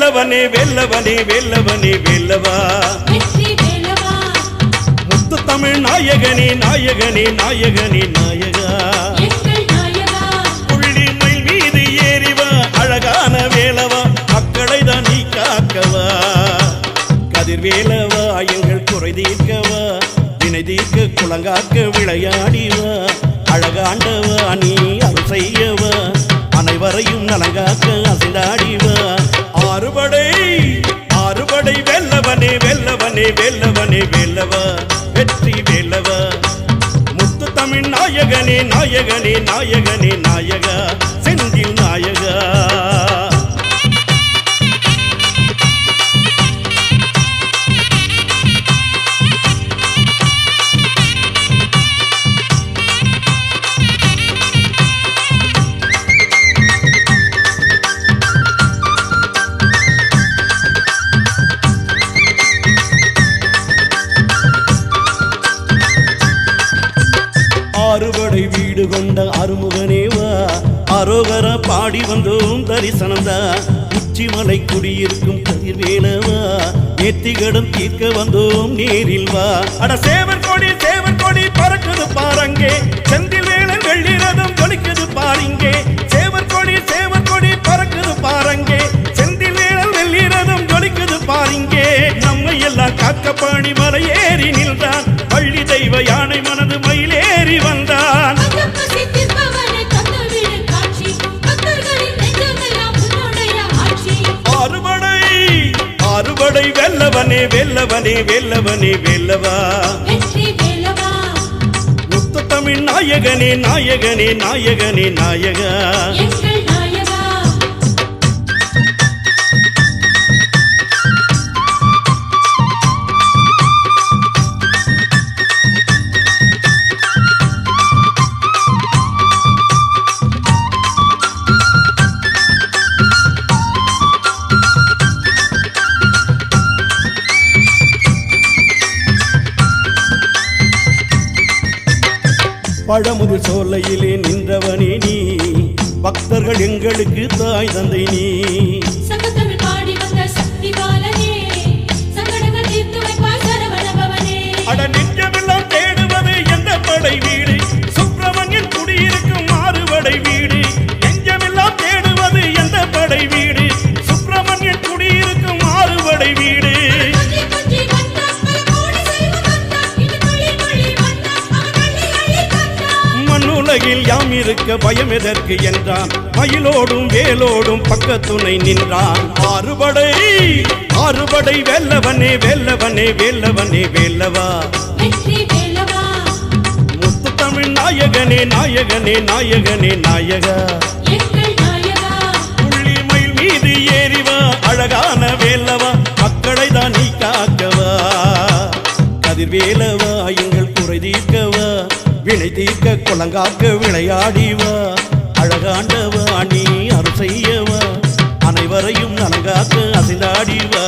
வெல்லவனே வெல்லவனே வெல்லவனே வெல்லவா முத்து தமிழ் நாயகனே நாயகனே நாயகனே நாயகா. எங்கள் நாயகா. புள்ளி மயில் மீது ஏறிவா அழகான வேலவா மக்களை தான் நீ காக்கவா. கதிர்வேலவா எங்கள் குறை தீர்க்கவா வினை தீர்க்க குளங்காக்க விளையாடிவா. அழகாண்டவா நீ அருள் செய்யவா அனைவரையும் நலங்காக்க அசைந்தாடிவா. நாயகனே நாயகனே நாயகனே நாயகா. ஆறுபடை வீடு கொண்ட அருமுகனேவா அரோகர பாடி வந்தோம் தரிசனந்தா உச்சிமலை குடியிருக்கும் கதிர்வேலவா நேத்திகடம் தீர்க்க வந்தோம் நேரில் வா. அட சேவன் கோடி சேவன் கோடி பறக்குது பாருங்கே செந்தில் வேலன் வெள்ளிரதம் ஒழிக்குது பாருங்கே சேவன் கோடி சேவன் கோடி பறக்குது பாருங்கே செந்தில் வேலன் வெள்ளிரதம் ஒழிக்குது பாருங்கே நம்மை எல்லாம் காக்க பாணி மலை ஏறி நின்றான் பள்ளி தெய்வ யானை மனது மயிலேறி வந்தான். பசி தீர்ப்பவனே வெல்லவனே வெல்லவனே வெல்லவனே வெல்லவா. வெற்றி தமிழ் நாயகனே நாயகனே நாயகனே நாயகா. பழமுது சோலையிலே நின்றவனே நீ. பக்தர்கள் எங்களுக்கு தாய் தந்தை நீ. சங்கத்தமிழ் பாடி மண்ணுலகில் யாம் இருக்க பயம் எதற்கு என்றான். மயிலோடும் வேலோடும் பக்கத்துணை நின்றான். ஆறுபடை ஆறுபடை வெல்லவனே வெல்லவனே வெல்லவனே வெல்லவா. முத்து தமிழ் நாயகனே நாயகனே நாயகனே நாயகா. புள்ளி மயில் மீது ஏறிவா அழகான வேலவா தீர்க்க விளையாடிவா. அழகாண்டவா நீ அருள் செய்யவா. அனைவரையும் நலங்காக்க அசைந்தாடிவா.